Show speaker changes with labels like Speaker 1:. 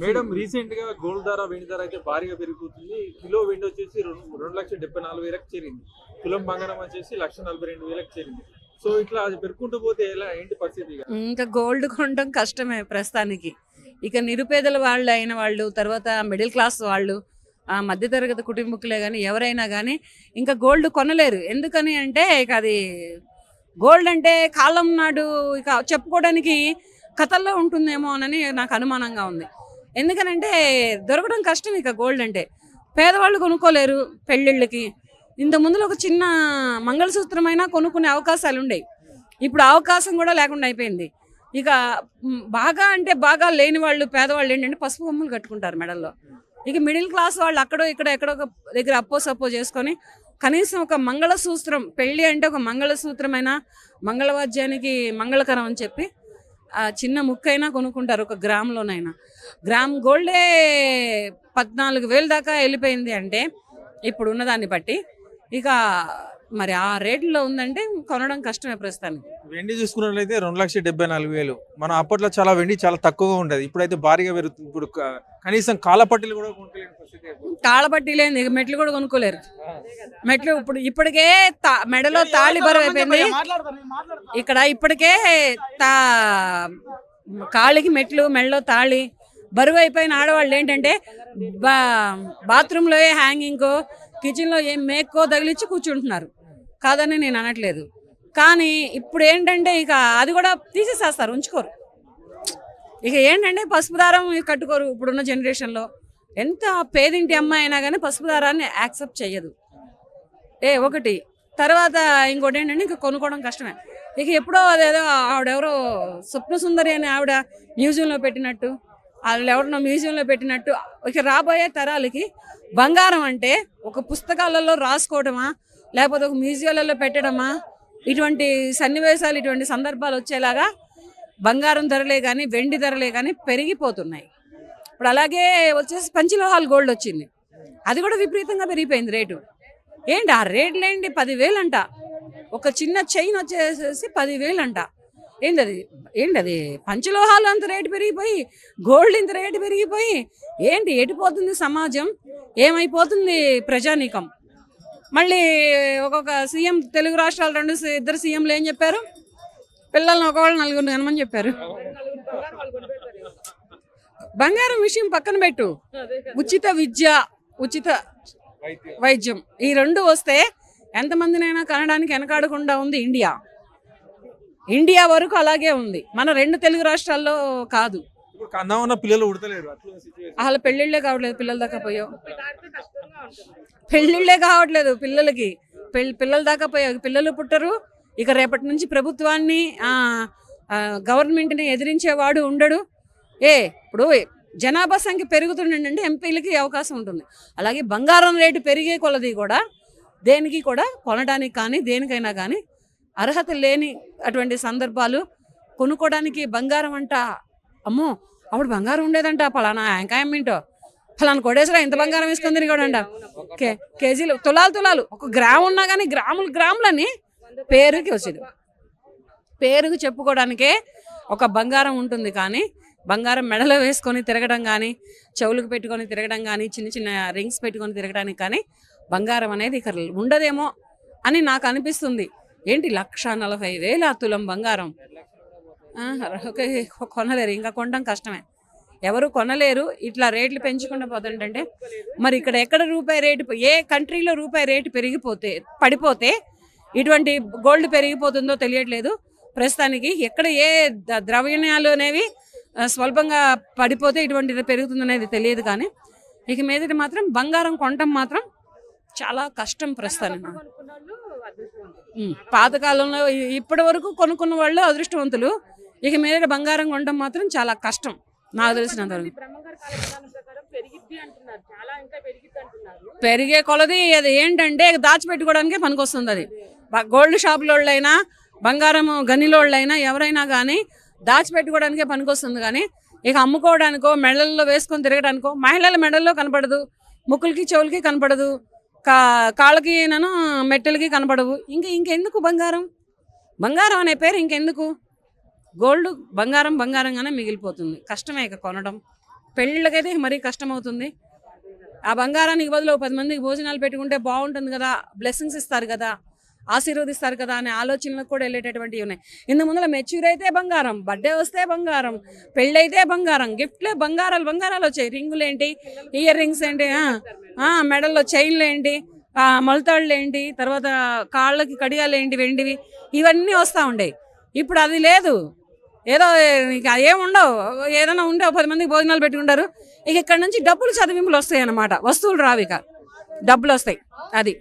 Speaker 1: Madam రీసెంట్గా gold ధర వెండి ధర అయితే భారీగా పెరిగిపోతుంది. కిలో వెండి వచ్చేసి రెండు రెండు లక్షల డెబ్బై నాలుగు వేలకు చేరింది. కిలో బంగారం వచ్చేసి లక్ష నలభై రెండు వేలకు చేరింది. సో ఇట్లా అది పెరుగుకుంటూ పోతే ఎలా ఏంటి పరిస్థితి ఇంకా?
Speaker 2: గోల్డ్ కొనడం కష్టమే ప్రస్తుతానికి. ఇక నిరుపేదల వాళ్ళు అయిన వాళ్ళు తర్వాత మిడిల్ క్లాస్ వాళ్ళు ఆ మధ్యతరగతి కుటుంబకులే కానీ ఎవరైనా కానీ ఇంకా గోల్డ్ కొనలేరు. ఎందుకని అంటే ఇక అది గోల్డ్ అంటే కాలం నాడు ఇక చెప్పుకోవడానికి కథల్లో ఉంటుందేమో అని నాకు అనుమానంగా ఉంది. ఎందుకనంటే దొరకడం కష్టం ఇక గోల్డ్ అంటే. పేదవాళ్ళు కొనుక్కోలేరు పెళ్ళిళ్ళకి. ఇంత ముందులో ఒక చిన్న మంగళసూత్రమైనా కొనుక్కునే అవకాశాలు ఉండేవి ఇప్పుడు అవకాశం కూడా లేకుండా అయిపోయింది. ఇక బాగా అంటే బాగా లేని వాళ్ళు పేదవాళ్ళు ఏంటంటే పసుపు బొమ్మలు కట్టుకుంటారు మెడల్లో. ఇక మిడిల్ క్లాస్ వాళ్ళు అక్కడో ఇక్కడ ఎక్కడో ఒక దగ్గర అప్పో సప్పో చేసుకొని కనీసం ఒక మంగళసూత్రం పెళ్ళి అంటే ఒక మంగళసూత్రమైన మంగళవాద్యానికి మంగళకరం అని చెప్పి చిన్న ముక్కైనా కొనుక్కుంటారు ఒక గ్రామ్లోనైనా. గ్రామ్ గోల్డే పద్నాలుగు వేలు దాకా వెళ్ళిపోయింది అంటే ఇప్పుడు ఉన్నదాన్ని బట్టి ఇక మరి ఆ రేట్లో ఉందంటే కొనడం కష్టమే ప్రస్తుతానికి.
Speaker 1: వెండి చూసుకున్నట్లయితే రెండు లక్షల డెబ్బై నాలుగు వేలు. మనం అప్పట్లో చాలా వెండి చాలా తక్కువగా ఉండేది. ఇప్పుడైతే భారీగా పెరుగుతుంది. ఇప్పుడు క- కనీసం కాలపట్టిలు కూడా కొనుక్కోలేని పరిస్థితి అయిపోయింది.
Speaker 2: తాళబట్టి లేని మెట్లు కూడా కొనుక్కోలేరు. మెట్లు ఇప్పుడు ఇప్పటికే తా- మెడలో తాళి బరువు అయిపోయింది. ఇక్కడ ఇప్పటికే తా కాళ్ళకి మెట్లు మెడలో తాళి బరువు అయిపోయిన ఆడవాళ్ళు ఏంటంటే బా బాత్రూంలో ఏ హ్యాంగింగ్ కిచెన్లో ఏం మేక్కో తగిలిచ్చి కూర్చుంటున్నారు. కాదని నేను అనట్లేదు. కానీ ఇప్పుడు ఏంటంటే ఇక అది కూడా తీసేసేస్తారు ఉంచుకోరు. ఇక ఏంటంటే పసుపు దారం కట్టుకోరు ఇప్పుడున్న జనరేషన్లో. ఎంత పేదింటి అమ్మాయి అయినా కానీ పసుపు దారాన్ని యాక్సెప్ట్ చేయదు ఏ ఒకటి. తర్వాత ఇంకోటి ఏంటంటే ఇంకా కొనుక్కోవడం కష్టమే. ఇక ఎప్పుడో అదేదో ఆవిడెవరో స్వప్న సుందరి అని ఆవిడ మ్యూజియంలో పెట్టినట్టు వాళ్ళు ఎవరినో మ్యూజియంలో పెట్టినట్టు ఇక రాబోయే తరాలకి బంగారం అంటే ఒక పుస్తకాలలో రాసుకోవడమా? లేకపోతే ఒక మ్యూజియాలలో పెట్టడమా? ఇటువంటి సన్నివేశాలు ఇటువంటి సందర్భాలు వచ్చేలాగా బంగారం ధరలే కానీ వెండి ధరలే కానీ పెరిగిపోతున్నాయి. ఇప్పుడు అలాగే వచ్చేసి పంచలోహాల్ గోల్డ్ వచ్చింది. అది కూడా విపరీతంగా పెరిగిపోయింది రేటు. ఏంటి? ఆ రేట్లు ఏంటి పదివేలు అంట ఒక చిన్న చైన్ వచ్చేసేసి పదివేలు అంట ఏంటి అది ఏంటి అది పంచలోహాలు అంత రేటు పెరిగిపోయి గోల్డ్ ఇంత రేటు పెరిగిపోయి ఏంటి? ఎటుపోతుంది సమాజం? ఏమైపోతుంది ప్రజానీకం? మళ్ళీ ఒక్కొక్క సీఎం తెలుగు రాష్ట్రాలు రెండు ఇద్దరు సీఎంలు ఏం చెప్పారు? పిల్లల్ని ఒకవాళ్ళు నలుగురు కనమని చెప్పారు. బంగారం విషయం పక్కన పెట్టు. ఉచిత విద్య ఉచిత
Speaker 1: వైద్యం
Speaker 2: ఈ రెండు వస్తే ఎంతమందినైనా కనడానికి వెనకాడకుండా ఉంది ఇండియా. ఇండియా వరకు అలాగే ఉంది. మన రెండు తెలుగు రాష్ట్రాల్లో కాదు.
Speaker 1: ఇప్పుడు ఉన్న పిల్లలు ఉడతలేరు.
Speaker 2: అసలు పెళ్ళిళ్ళే కావట్లేదు పిల్లల దాకా పోయావు పెళ్ళిళ్ళే కావట్లేదు పిల్లలకి. పెళ్ళి పిల్లల దాకా పోయావు పిల్లలు పుట్టరు. ఇక రేపటి నుంచి ప్రభుత్వాన్ని గవర్నమెంట్ని ఎదిరించేవాడు ఉండడు. ఏ ఇప్పుడు జనాభా సంఖ్య పెరుగుతుండంటే ఎంపీలకి అవకాశం ఉంటుంది. అలాగే బంగారం రేటు పెరిగే కొలది కూడా దేనికి కూడా కొనడానికి కానీ దేనికైనా కానీ అర్హత లేని అటువంటి సందర్భాలు కొనుక్కోవడానికి బంగారం అంట. అమ్మో అప్పుడు బంగారం ఉండేదంట పలానా ఎంకాయం ఏంటో? ఫలానా కొడేసరా ఇంత బంగారం వేసుకొని తిరిగాడంట కే కేజీలు తులాలు తులాలు. ఒక గ్రామ్ ఉన్నా కానీ గ్రాములు గ్రాములని పేరుకి వచ్చేది. పేరుకి చెప్పుకోవడానికే ఒక బంగారం ఉంటుంది కానీ బంగారం మెడలో వేసుకొని తిరగడం కానీ చెవులకు పెట్టుకొని తిరగడం కానీ చిన్న చిన్న రింగ్స్ పెట్టుకొని తిరగడానికి కానీ బంగారం అనేది ఇక్కడ ఉండదేమో అని నాకు అనిపిస్తుంది. ఏంటి లక్ష నలభై వేల తులం బంగారం? కొనలేరు. ఇంకా కొనడం కష్టమే. ఎవరు కొనలేరు. ఇట్లా రేట్లు పెంచుకుంటూ పోతుంటే మరి ఇక్కడ ఎక్కడ రూపాయి రేటు ఏ కంట్రీలో రూపాయి రేటు పెరిగిపోతే పడిపోతే ఇటువంటి గోల్డ్ పెరిగిపోతుందో తెలియట్లేదు. ప్రస్తుతానికి ఎక్కడ ఏ ద- ద్రవ్యణాలు అనేవి స్వల్పంగా పడిపోతే ఇటువంటిది పెరుగుతుందనేది తెలియదు కానీ ఇక మీదట మాత్రం బంగారం కొనటం మాత్రం చాలా కష్టం ప్రస్తుతానికి. పాతకాలంలో ఇప్పటి వరకు కొనుక్కున్న వాళ్ళు అదృష్టవంతులు. ఇక మీద బంగారం కొనడం మాత్రం చాలా కష్టం. నాకు తెలిసినంత పెరిగే కొలది అది ఏంటంటే దాచిపెట్టుకోవడానికే పనికొస్తుంది అది. గోల్డ్ షాపులోళ్ళైనా బంగారం గనిలోళ్ళైనా ఎవరైనా కానీ దాచిపెట్టుకోవడానికే పనికొస్తుంది కానీ ఇక అమ్ముకోవడానికో మెడల్లో వేసుకొని తిరగడానికో మహిళల మెడల్లో కనపడదు ముక్కులకి చెవులకి కనపడదు కా కాళ్ళకి నన్ను మెట్టెలకి కనపడవు. ఇంకా ఇంకెందుకు బంగారం? బంగారం అనే పేరు ఇంకెందుకు? గోల్డ్ బంగారం బంగారంగానే మిగిలిపోతుంది. కష్టమే ఇక కొనడం. పెళ్ళిళ్ళకైతే మరీ కష్టం అవుతుంది ఆ బంగారానికి బదులు ఓ పది మందికి భోజనాలు పెట్టుకుంటే బాగుంటుంది కదా. బ్లెస్సింగ్స్ ఇస్తారు కదా. ఆశీర్వదిస్తారు కదా అనే ఆలోచనలకు కూడా వెళ్ళేటటువంటివి ఉన్నాయి. ఇందు ముందర మెచ్యూర్ అయితే బంగారం బర్త్డే వస్తే బంగారం పెళ్ళైతే బంగారం గిఫ్ట్లే బంగారాలు బంగారాలు వచ్చాయి. రింగులు ఏంటి? ఇయర్ రింగ్స్ ఏంటి? మెడల్లో చైన్లు ఏంటి? మొలతాళ్ళు ఏంటి? తర్వాత కాళ్ళకి కడియాలు ఏంటి? వెండివి. ఇవన్నీ వస్తూ ఉండేవి ఇప్పుడు అది లేదు. ఏదో ఇక ఏముండవు ఏదైనా ఉంటే పది మందికి భోజనాలు పెట్టుకుంటారు. ఇక ఇక్కడ నుంచి డబ్బులు చదివింపులు వస్తాయి అన్నమాట వస్తువులు రావు ఇక. డబ్బులు వస్తాయి. అది.